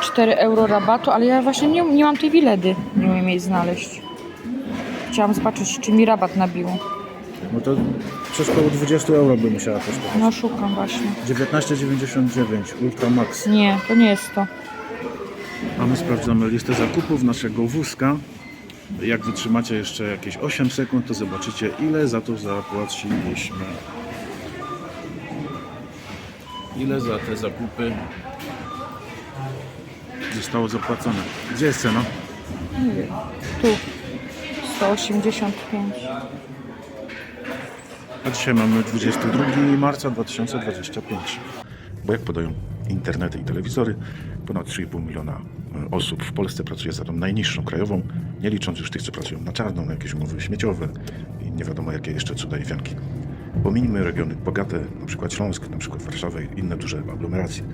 4 euro rabatu, ale ja właśnie nie, nie mam tej wiledy. Nie umiem jej znaleźć. Chciałam zobaczyć, czy mi rabat nabiło. No to coś koło 20 euro by musiała kosztować. No szukam właśnie. 19,99 Ultra Max. Nie, to nie jest to. A my sprawdzamy listę zakupów naszego wózka. Jak wytrzymacie jeszcze jakieś 8 sekund, to zobaczycie ile za to zapłaciliśmy. Ile za te zakupy zostało zapłacone? Gdzie jest cena? Nie wiem. Tu. 185. A dzisiaj mamy 22 marca 2025. Bo jak podają internety i telewizory, ponad 3,5 miliona e, osób w Polsce pracuje za tą najniższą krajową, nie licząc już tych, co pracują na czarno, na jakieś umowy śmieciowe i nie wiadomo jakie jeszcze cuda i. Pominijmy regiony bogate, na przykład Śląsk, na przykład Warszawę i inne duże aglomeracje,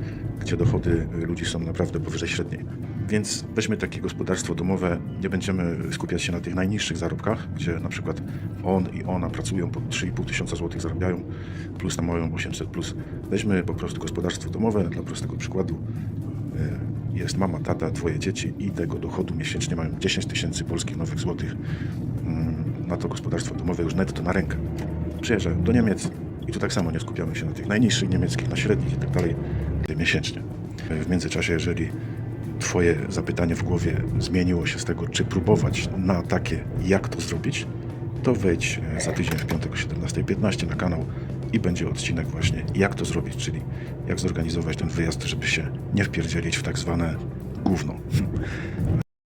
gdzie dochody ludzi są naprawdę powyżej średniej. Więc weźmy takie gospodarstwo domowe, nie będziemy skupiać się na tych najniższych zarobkach, gdzie na przykład on i ona pracują po 3,5 tysiąca złotych zarabiają, plus na moją 800 plus. Weźmy po prostu gospodarstwo domowe, dla prostego przykładu. E, Jest mama, tata, dwoje dzieci i tego dochodu miesięcznie mają 10 tysięcy polskich nowych złotych mm, na to gospodarstwo domowe już netto na rękę. Przyjeżdżają do Niemiec i tu tak samo nie skupiamy się na tych najniższych niemieckich, na średnich i tak dalej, ale miesięcznie. W międzyczasie, jeżeli Twoje zapytanie w głowie zmieniło się z tego, czy próbować na takie, jak to zrobić, to wejdź e, za tydzień w piątek o 17.15 na kanał i będzie odcinek właśnie jak to zrobić, czyli jak zorganizować ten wyjazd, żeby się nie wpierdzielić w tak zwane